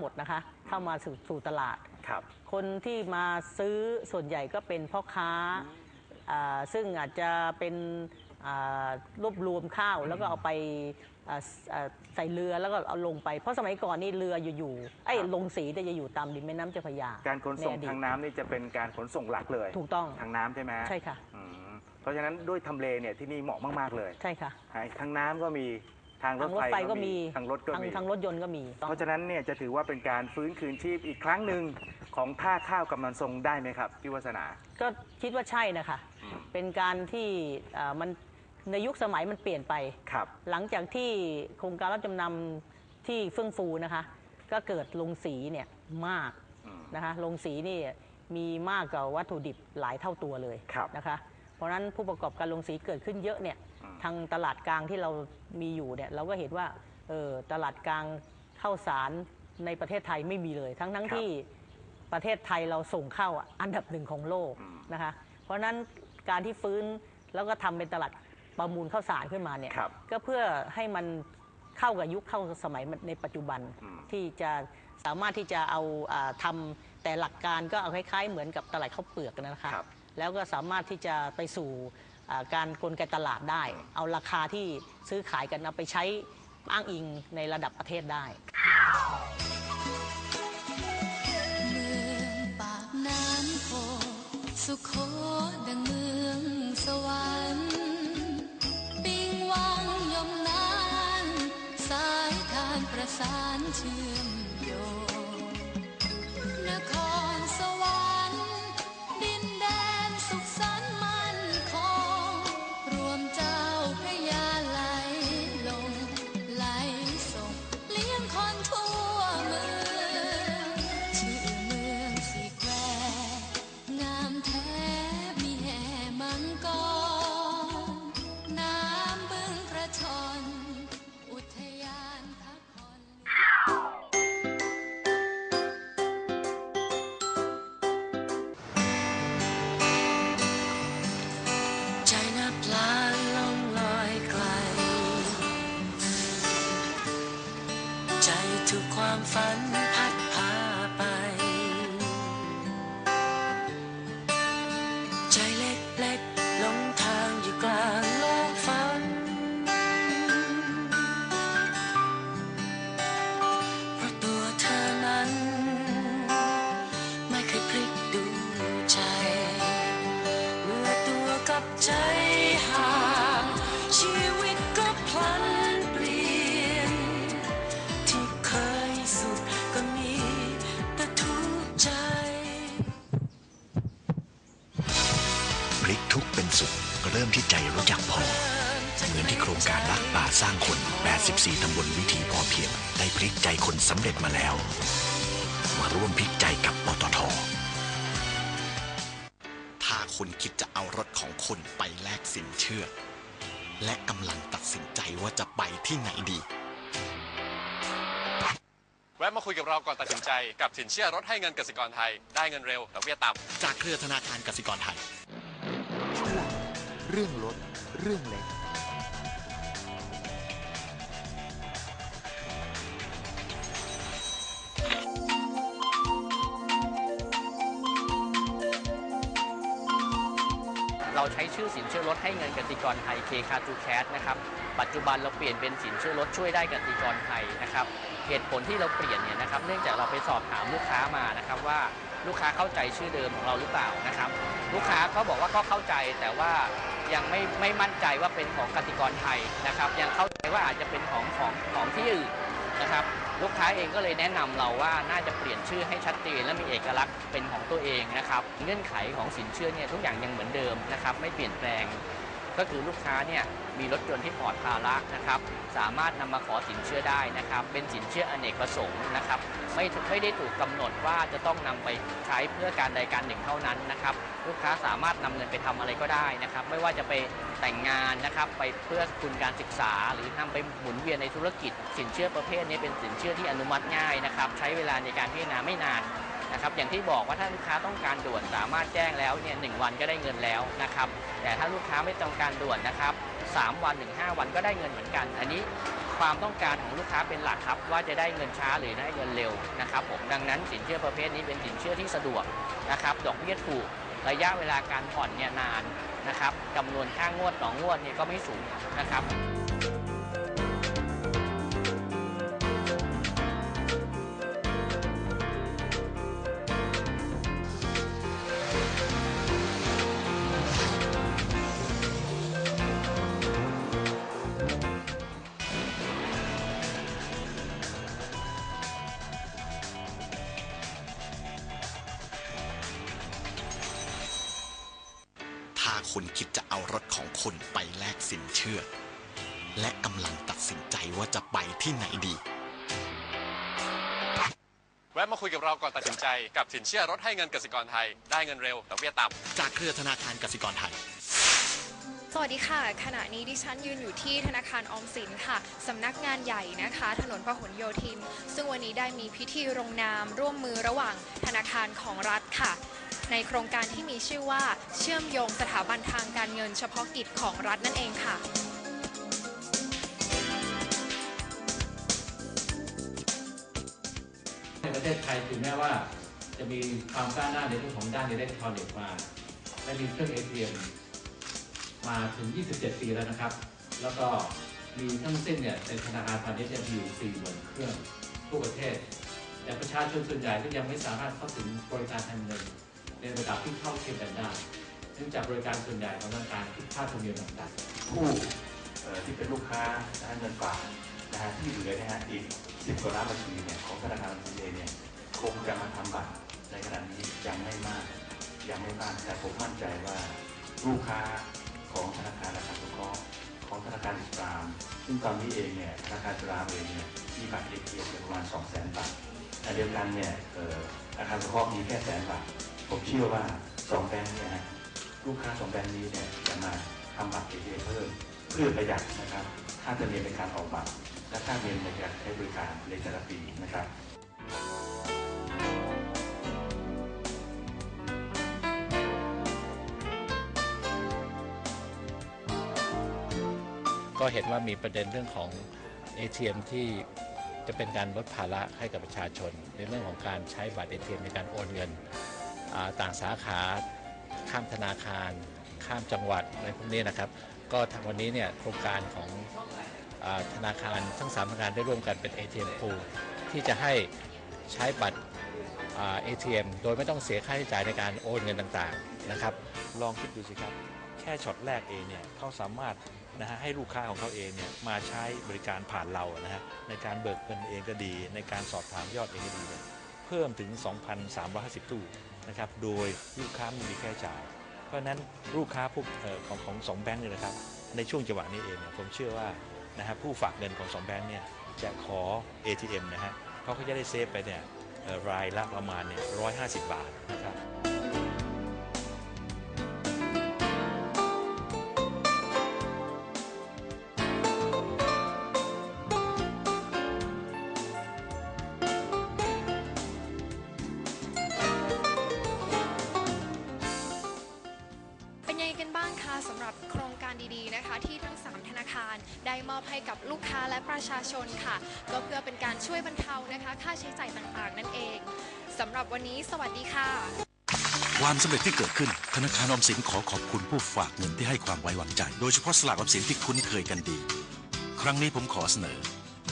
หมดนะคะ เข้ามาสู่สู่ตลาด ครับ คนที่มาซื้อส่วนใหญ่ก็เป็นพ่อค้าอ่าซึ่งอาจจะเป็นอ่ารวบรวมข้าวแล้วก็เอาไปอ่าอ่าใส่เรือแล้วก็เอาลงไป เพราะสมัยก่อนนี่เรืออยู่ๆไอ้ครับลงสีเนี่ยจะอยู่ตามริมแม่น้ำเจ้าพระยาการขนส่งใอดีต ทางน้ำนี่จะเป็นการขนส่งหลักเลยถูกต้องทางน้ำใช่ไหมใช่ค่ะ อืมเพราะฉะนั้นด้วยทำเลเนี่ยที่นี่เหมาะมาก ๆ เลยใช่ค่ะทางน้ำก็มี ทางรทาถงรถไฟไฟก็มีทางรถก็ทางมีทางรถยนต์ก็มี เพราะฉะนั้นเนี่ยจะถือว่าเป็นการฟื้นคืนชีพอีกครั้งหนึ่งของท่าข้าวกำนันทรงได้ไหมครับพี่วัฒนา ก็คิดว่าใช่นะคะอืมเป็นการที่อ่ามันในยุคสมัยมันเปลี่ยนไปครับ หลังจากที่โครงการรับจำนำที่เฟื่องฟูนะคะ ก็เกิดลงสีเนี่ยมากอืมนะคะลงสีนี่มีมากกว่าวัตถุดิบหลายเท่าตัวเลยครับนะคะ เพราะฉะนั้นผู้ประกอบการลงสีเกิดขึ้นเยอะเนี่ยอืม ทางตลาดกลางที่เรามีอยู่เนี่ยเราก็เห็นว่าเออตลาดกลางข้าวสารในประเทศไทยไม่มีเลย ทั้งทั้งครับที่ประเทศไทยเราส่งเข้าอะอันดับหนึ่งของโลกอืมนะคะเพราะฉะนั้นการที่ฟื้นแล้วก็ทำเป็นตลาดประมูลข้าวสารขึ้นมาเนี่ยครับก็เพื่อให้มันเข้ากับยุคเข้าสมัยในปัจจุบันอืมที่จะสามารถที่จะเอาอาทำแต่หลักการก็เอาคล้ายๆเหมือนกับตลาดข้าวเปลือกนะคะครับแล้วก็สามารถที่จะไปสู่อ่า การกลไกตลาดได้ เอาราคาที่ซื้อขายกันเอาไปใช้อ้างอิงในระดับประเทศได้สุโข รงการรักป่าสร้างคน 84 ตำบลวิถีพอเพียง ได้พลิกใจคนสำเร็จมาแล้ว มาร่วมพลิกใจกับปตท ถ้าคุณคิดจะเอารถของคุณไปแลกสินเชื่อ และกำลังตัดสินใจว่าจะไปที่ไหนดี แวะมาคุยกับเราก่อนตัดสินใจกับสินเชื่อรถให้เงินกสิกรไทย ได้เงินเร็วดอกเบี้ยต่ำจากเครือธนาคารกสิกรไทยเรื่องรถเรื่องเล็ก เราใช้ชื่อสินเชื่อรถให้เงินกติกรไทย K c a r to c a s นะครับ ปัจจุบันเราเปลี่ยนเป็นสินเชื่อรถช่วยได้กติกรไทยนะครับ เหตุผลที่เราเปลี่ยนเนี่ยนะครับ เนื่องจากเราไปสอบถามลูกค้ามานะครับว่าลูกค้าเข้าใจชื่อเดิมของเราหรือเปล่านะครับ ลูกค้าก็บอกว่าก็เข้าใจแต่ว่ายังไม่ไม่มั่นใจว่าเป็นของกติกรไทยนะครับ ยังเข้าใจว่าอาจจะเป็นของของของที่อื่นนะครับ ลูกค้าเองก็เลยแนะนำเราว่าน่าจะเปลี่ยนชื่อให้ชัดเจนและมีเอกลักษณ์เป็นของตัวเองนะครับเงื่อนไขของสินเชื่อเนี่ยทุกอย่างยังเหมือนเดิมนะครับไม่เปลี่ยนแปลง ก็คือลูกค้าเนี่ยมีรถยนต์ที่ปลอดภาระนะครับ สามารถนำมาขอสินเชื่อได้นะครับ เป็นสินเชื่ออเนกประสงค์นะครับ ไม่ไม่ได้ถูกกำหนดว่าจะต้องนำไปใช้เพื่อการใดการหนึ่งเท่านั้นนะครับ ลูกค้าสามารถนำเงินไปทำอะไรก็ได้นะครับ ไม่ว่าจะไปแต่งงานนะครับ ไปเพื่อทุนการศึกษา หรือนำไปหมุนเวียนในธุรกิจ สินเชื่อประเภทนี้เป็นสินเชื่อที่อนุมัติง่ายนะครับ ใช้เวลาในการพิจารณาไม่นาน นะครับอย่างที่บอกว่าถ้าลูกค้าต้องการด่วนสามารถแจ้งแล้วเนี่ยหวันก็ได้เงินแล้วนะครับแต่ถ้าลูกค้าไม่ต้องการด่วนนะครับ3วันถึง5วันก็ได้เงินเหมือนกัน อันนี้ความต้องการของลูกค้าเป็นหลักครับ ว่าจะได้เงินช้าหรือได้เงินเร็วนะครับผมดังนั้นสินเชื่อประเภทนี้เป็นสินเชื่อที่สะดวกนะครับดอกเบี้ยถูกระยะเวลาการผ่อนเนี่ยนานนะครับจำนวนค่างวดต่องวดเนี่ยก็ไม่สูงนะครับ ถของคุณไปแลกสินเชื่อ และกำลังตัดสินใจว่าจะไปที่ไหนดี แวะมาคุยกับเราก่อนตัดสินใจกับสินเชื่อรถให้เงินกสิกรไทย ได้เงินเร็วดอกเบี้ยต่ำจากเครือธนาคารกสิกรไทยสวัสดีค่ะ ขณะนี้ดิฉันยืนอยู่ที่ธนาคารออมสินค่ะสำนักงานใหญ่นะคะ ถนนพหลโยธิน ซึ่งวันนี้ได้มีพิธีลงนามร่วมมือระหว่างธนาคารของรัฐค่ะ ในโครงการที่มีชื่อว่าเชื่อมโยงสถาบันทางการเงินเฉพาะกิจของรัฐนั่นเองค่ะในประเทศไทยถึงแม้ว่าจะมีความก้าวหน้าในเรื่องของด้านอิเล็กทรอนิกส์มาและมีเครื่อง ATM มาถึง 27 ปีแล้วนะครับ แล้วก็มีทั้งสิ้นเนี่ยในธนาคารพาณิชย์เนี่ยมีอยู่4หมื่นเครื่องทั่วประเทศ แต่ประชาชนส่วนใหญ่ก็ยังไม่สามารถเข้าถึงบริการทางเงิน ครับที่เท่าเทียมกันได้เนื่องจากบริการส่วนใหญ่ของธนาคารคิดค่าธรรมเนียมต่างๆผู้ที่เป็นลูกค้านะฮะเงินฝากนะฮะที่เหลือนะฮะอีก10กว่าล้านบัญชีเนี่ยของธนาคารซีเอเนี่ยคงจะมาทำบัตรในขณะนี้ยังไม่มากยังไม่มากแต่ผมมั่นใจว่าลูกค้าของธนาคารอาคารสงเคราะห์ของธนาคารอิสลาม ซึ่งตอนนี้เองเนี่ยธนาคารอิสลามเองเนี่ยมีบัตรเอทีเอ็มประมาณ2 0 0 0 0 0บาทแต่เดียวกันเนี่ยเอ่ออาคารสงเคราะห์มีแค่แสนบาท ผมเชื่อว่าสองแบงค์เนี่ยฮะลูกค้าสองแบรนด์นี้เนี่ยจะมาทำบัตรเอทีเเพิ่มเพื่อประหยัดนะครับค่าธรรมเนียมในการออกบัตรและค่าธรรมเนียมในการใช้บริการในแต่ละปีนะครับก็เห็นว่ามีประเด็นเรื่องของ ATM ที่จะเป็นการลดภาระให้กับประชาชน ในเรื่องของการใช้บัตร ATM ในการโอนเงิน ต่างสาขาข้ามธนาคาร ข้ามจังหวัดอะไรพวกนี้นะครับ ก็ทางวันนี้เนี่ยโครงการของอธนาคารทั้งสามธนาคารได้ร่วมกันเป็น ATM pool ที่จะให้ใช้บัตรอ่า ATM โดยไม่ต้องเสียค่าใช้จ่ายในการโอนเงินต่างๆนะครับ ลองคิดดูสิครับ แค่ช็อตแรกเองเนี่ยเขาสามารถนะฮะให้ลูกค้าของเขาเองเนี่ยมาใช้บริการผ่านเรานะฮะในการเบิกเงินเองก็ดี ในการสอบถามยอดเองก็ดีเนี่ยเพิ่มถึง 2,350 ตู้ นะครับโดยลูกค้าไม่มีค่าใช้จ่าย เพราะฉะนั้นลูกค้าพวกออของของสองแบงค์เนี่ยนะครับในช่วงจังหวะนี้เองเนี่ยผมเชื่อว่านะฮะผู้ฝากเงินของสองแบงค์เนี่ยจะขอ ATM นะฮะเขาก็จะได้เซฟไปเนี่ยรายละประมาณเนี่ยร้อยห้าสิบบาทนะครับ อบให้กับลูกค้าและประชาชนค่ะ ก็เพื่อเป็นการช่วยบรรเทานะคะ ค่าใช้จ่ายต่างๆ นั่นเองสำหรับวันนี้ สวัสดีค่ะ ความสำเร็จที่เกิดขึ้น ธนาคารออมสินขอขอบคุณผู้ฝากเงินที่ให้ความไว้วางใจ โดยเฉพาะสลากออมสินที่คุ้นเคยกันดี ครั้งนี้ผมขอเสนอ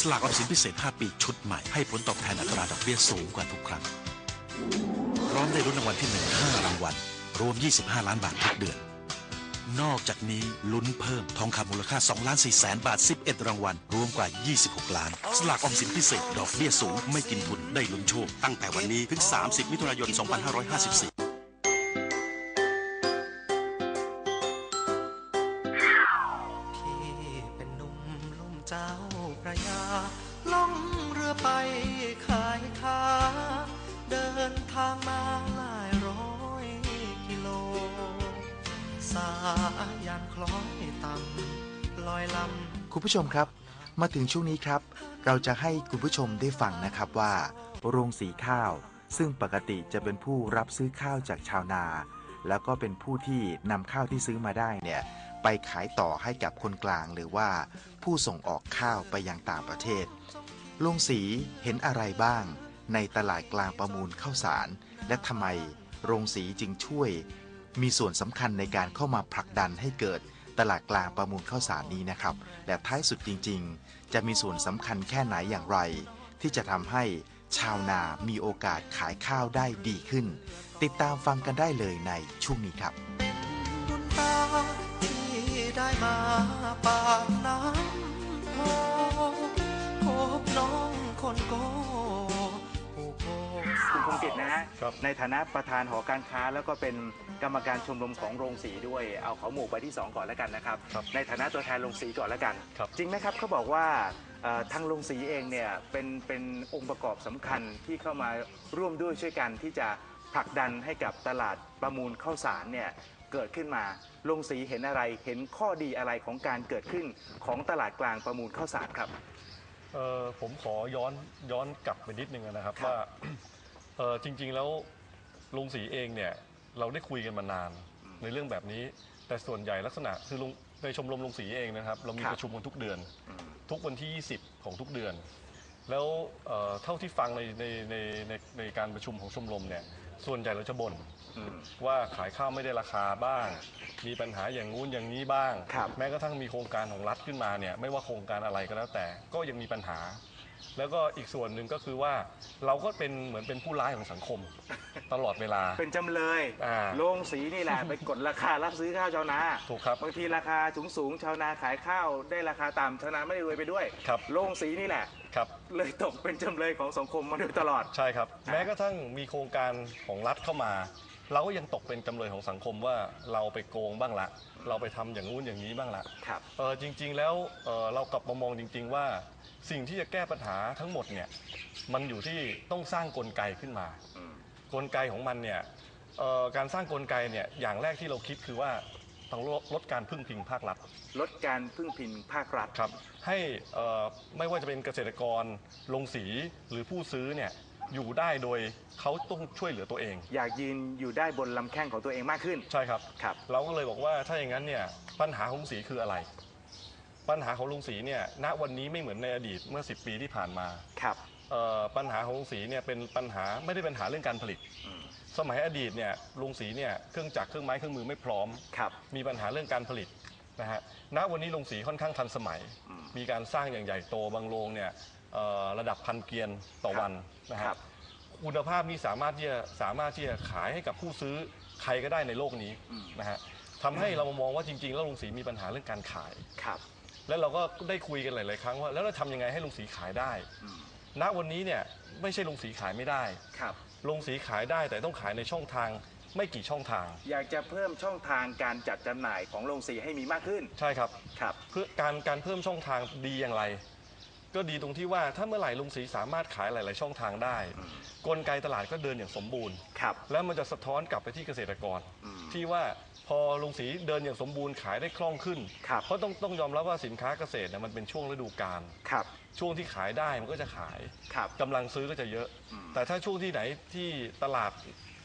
สลากออมสินพิเศษ 5 ปีชุดใหม่ให้ผลตอบแทนอัตราดอกเบี้ยสูงกว่าทุกครั้ง พร้อมได้รุ่นรางวัลที่ 1 5 รางวัล รวม 25 ล้านบาททุกเดือน นอกจากนี้ลุ้นเพิ่มทองคำมูลค่า2ล้าน4แสนบาท 11 รางวัล รวมกว่า 26 ล้าน สลากออมสินพิเศษ ดอกเบี้ยสูง ไม่กินทุนได้ลุ้นโชค ตั้งแต่วันนี้ถึง 30 มิถุนายน 2554พี่เป็นนุ่มลุ่มเจ้า คล้อยต่ำลอยลำคุณผู้ชมครับ มาถึงช่วงนี้ครับ เราจะให้คุณผู้ชมได้ฟังนะครับว่า โรงสีข้าว ซึ่งปกติจะเป็นผู้รับซื้อข้าวจากชาวนา แล้วก็เป็นผู้ที่นำข้าวที่ซื้อมาได้เนี่ยไปขายต่อให้กับคนกลางหรือว่าผู้ส่งออกข้าวไปยังต่างประเทศลงสีเห็นอะไรบ้าง ในตลาดกลางประมูลข้าวสาร และทำไมโรงสีจึงช่วย มีส่วนสำคัญในการเข้ามาผลักดันให้เกิดตลาดกลางประมูลข้าวสารนี้นะครับ และท้ายสุดจริง ๆ จะมีส่วนสำคัญแค่ไหนอย่างไร ที่จะทำให้ชาวนามีโอกาสขายข้าวได้ดีขึ้น ติดตามฟังกันได้เลยในช่วงนี้ครับบุญตาที่ได้มาปากน้ำโพพบน้องคนโก คุณคงกิจนะฮะในฐานะประธานหอการค้า แล้วก็เป็นกรรมการชมรมของโรงสีด้วยเอาเขาหมู่ไปที่2ก่อนแล้วกันนะครับในฐานะตัวแทนโรงสีก่อนแล้วกันจริงไหมครับเขาบอกว่าเอ่อทางโรงสีเองเนี่ยเป็นเป็นองค์ประกอบสำคัญที่เข้ามาร่วมด้วยช่วยกันที่จะผลักดันให้กับตลาดประมูลข้าวสารเนี่ยเกิดขึ้นมาโรงสีเห็นอะไรเห็นข้อดีอะไรของการเกิดขึ้นของตลาดกลางประมูลข้าวสารครับ เอ่อผมขอย้อนย้อนกลับไปนิดนึงนะครับว่าเอ่อจริงๆแล้วลุงศรีเองเนี่ยเราได้คุยกันมานานในเรื่องแบบนี้ แต่ส่วนใหญ่ลักษณะคือลุงในชมรมลุงศรีเองนะครับ เรามีครับ ประชุมกันทุกเดือน ทุกวันที่ 20 ของทุกเดือน แล้วเอ่อเท่าที่ฟังในในในในในการประชุมของชมรมเนี่ยส่วนใหญ่เราจะบ่นว่าขายข้าวไม่ได้ราคาบ้าง มีปัญหาอย่างงู้นอย่างนี้บ้างแม้กระทั่งมีโครงการของรัฐขึ้นมาเนี่ย ไม่ว่าโครงการอะไรก็แล้วแต่ ก็ยังมีปัญหา แล้วก็อีกส่วนหนึ่งก็คือว่าเราก็เป็นเหมือนเป็นผู้ร้ายของสังคม ตลอดเวลา เป็นจำเลยอ่าโรงสีนี่แหละ ไปกดราคารับซื้อข้าวชาวนาถูกครับบางทีราคาสูงสูงๆชาวนาขายข้าวได้ราคาต่ำชาวนาไม่ได้รวยไปด้วยครับ โรงสีนี่แหละ ครับ เลยตกเป็นจำเลยของสังคมมาโดยตลอด ใช่ครับ แม้กระทั่งมีโครงการของรัฐเข้ามา เราก็ยังตกเป็นจำเลยของสังคมว่าเราไปโกงบ้างละ เราไปทำอย่างงู้นอย่างนี้บ้างละ ครับ เออจริงๆแล้วเอ่อเรากลับมามองจริง ๆ ว่า สิ่งที่จะแก้ปัญหาทั้งหมดเนี่ยมันอยู่ที่ต้องสร้างกลไกขึ้นมา กลไกของมันเนี่ยเอ่อการสร้างกลไกเนี่ยอย่างแรกที่เราคิดคือว่าต้องลดลดการพึ่งพิงภาครัฐ ลดการพึ่งพิงภาครัฐครับ ให้เอ่อไม่ว่าจะเป็นเกษตรกรลงสีหรือผู้ซื้อเนี่ยอยู่ได้โดยเขาต้องช่วยเหลือตัวเอง อยากยืนอยู่ได้บนลำแข้งของตัวเองมากขึ้น ใช่ครับครับ เราก็เลยบอกว่าถ้าอย่างนั้นเนี่ยปัญหาของลุงศรีคืออะไร ปัญหาของลุงศรีเนี่ยณวันนี้ไม่เหมือนในอดีตเมื่อ 10 ปีที่ผ่านมาครับ เอ่อปัญหาของลุงศรีเนี่ยเป็นปัญหาไม่ได้ปัญหาเรื่องการผลิต สมัยอดีตเนี่ยลุงศรีเนี่ยเครื่องจักรเครื่องไม้เครื่องมือไม่พร้อม ครับ มีปัญหาเรื่องการผลิตนะฮะ ณ วันนี้โรงสีค่อนข้างทันสมัยมีการสร้างอย่างใหญ่โตบางโรงเนี่ยเอ่อระดับพันเกียนต่อวันนะฮะคุณภาพนี้สามารถที่จะสามารถที่จะขายให้กับผู้ซื้อใครก็ได้ในโลกนี้นะฮะทำให้เรามามองว่าจริง ๆ แล้วลุงศรีมีปัญหาเรื่องการขาย ครับ แล้วเราก็ได้คุยกันหลาย ๆ ครั้งว่าแล้วเราทำยังไงให้ลุงศรีขายได้ณวันนี้เนี่ยไม่ใช่ลุงศรีขายไม่ได้ ครับลุงศรีขายได้แต่ต้องขายในช่องทางไม่กี่ช่องทาง อยากจะเพิ่มช่องทางการจัดจำหน่ายของโรงสีให้มีมากขึ้น ใช่ครับ ครับ เพื่อการการเพิ่มช่องทางดีอย่างไร ก็ดีตรงที่ว่าถ้าเมื่อไหร่ลุงศรีสามารถขายหลาย ๆ ช่องทางได้ กลไกตลาดก็เดินอย่างสมบูรณ์ ครับ แล้วมันจะสะท้อนกลับไปที่เกษตรกร ที่ว่าพ อลุงศรีเดินอย่างสมบูรณ์ขายได้คล่องขึ้นเพราะต้องต้องยอมรับว่าสินค้าเกษตรเนี่ยมันเป็นช่วงฤดูกาลครับช่วงที่ขายได้มันก็จะขายครับ กำลังซื้อก็จะเยอะแต่ถ้าช่วงที่ไหนที่ตลาด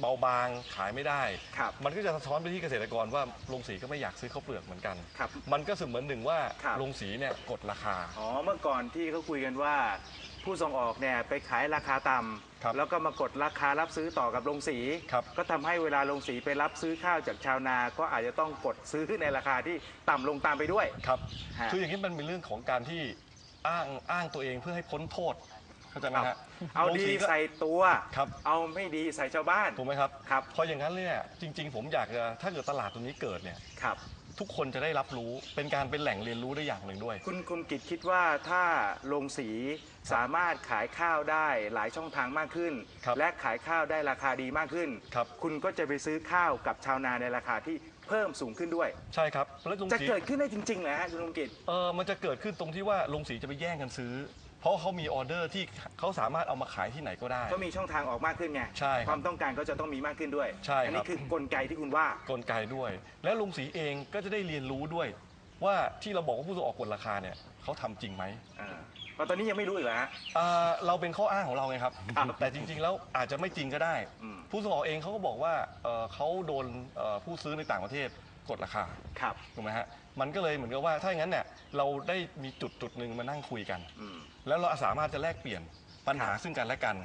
เบาบางขายไม่ได้ ครับมันก็จะสะท้อนไปที่เกษตรกรว่าโรงสีก็ไม่อยากซื้อข้าวเปลือกเหมือนกัน ครับมันก็เสมือนหนึ่งว่าครับโรงสีเนี่ยกดราคา อ๋อเมื่อก่อนที่เขาคุยกันว่า ผู้ส่งออกเนี่ยไปขายราคาต่ำแล้วก็มากดราคารับซื้อต่อกับโรงสี ก็ทำให้เวลาโรงสีไปรับซื้อข้าวจากชาวนา ก็อาจจะต้องกดซื้อในราคาที่ต่ำลงตามไปด้วยครับฮะคืออย่างนี้มันเป็นเรื่องของการที่อ้างอ้างตัวเองเพื่อให้พ้นโทษเข้าใจไหมครัฮะบเอาดีโรงก็ใส่ตัวครับเอาไม่ดีใส่ชาวบ้านถูกไหมครับครับเพราะอย่างนั้นเนี่ยจริง ๆ ผมอยากจะถ้าเกิดตลาดตรงนี้เกิดเนี่ยครับ ทุกคนจะได้รับรู้เป็นการเป็นแหล่งเรียนรู้ได้อย่างหนึ่งด้วย คุณคุณกิตคิดว่าถ้าโรงสีสามารถขายข้าวได้หลายช่องทางมากขึ้นและขายข้าวได้ราคาดีมากขึ้นคุณก็จะไปซื้อข้าวกับชาวนาในราคาที่เพิ่มสูงขึ้นด้วย ใช่ครับแล้วโรงจะสีเกิดขึ้นได้จริงๆเหรอฮะคุณลุงกิตเออมันจะเกิดขึ้นตรงที่ว่าโรงสีจะไปแย่งกันซื้อ เพราะเขามีออเดอร์ที่เขาสามารถเอามาขายที่ไหนก็ได้ ก็มีช่องทางออกมากขึ้นไงใช่ครับความต้องการก็จะต้องมีมากขึ้นด้วย ใช่ครับ อันี้คือกลไกที่คุณว่า กลไกด้วย และลุงสีเองก็จะได้เรียนรู้ด้วย ว่าที่เราบอกว่าผู้ส่งออกกดราคาเนี่ยเขาทำจริงไหมว่าตอนนี้ยังไม่รู้อีกเหรอฮะ อ่าเราเป็นข้ออ้างของเราไงครับแต่จริงๆแล้วอาจจะไม่จริงก็ได้ อืม ผู้ส่งออกเองเขาก็บอกว่าเอ่อเขาโดนเอ่อผู้ซื้อในต่างประเทศกดราคา ครับ ถูกไหมฮะ มันก็เลยเหมือนกับว่าถ้าอย่างนั้นเนี่ยเราได้มีจุดจุดหนึ่งมานั่งคุยกัน อืม แล้วเราสามารถจะแลกเปลี่ยนปัญหาซึ่งกันและกัน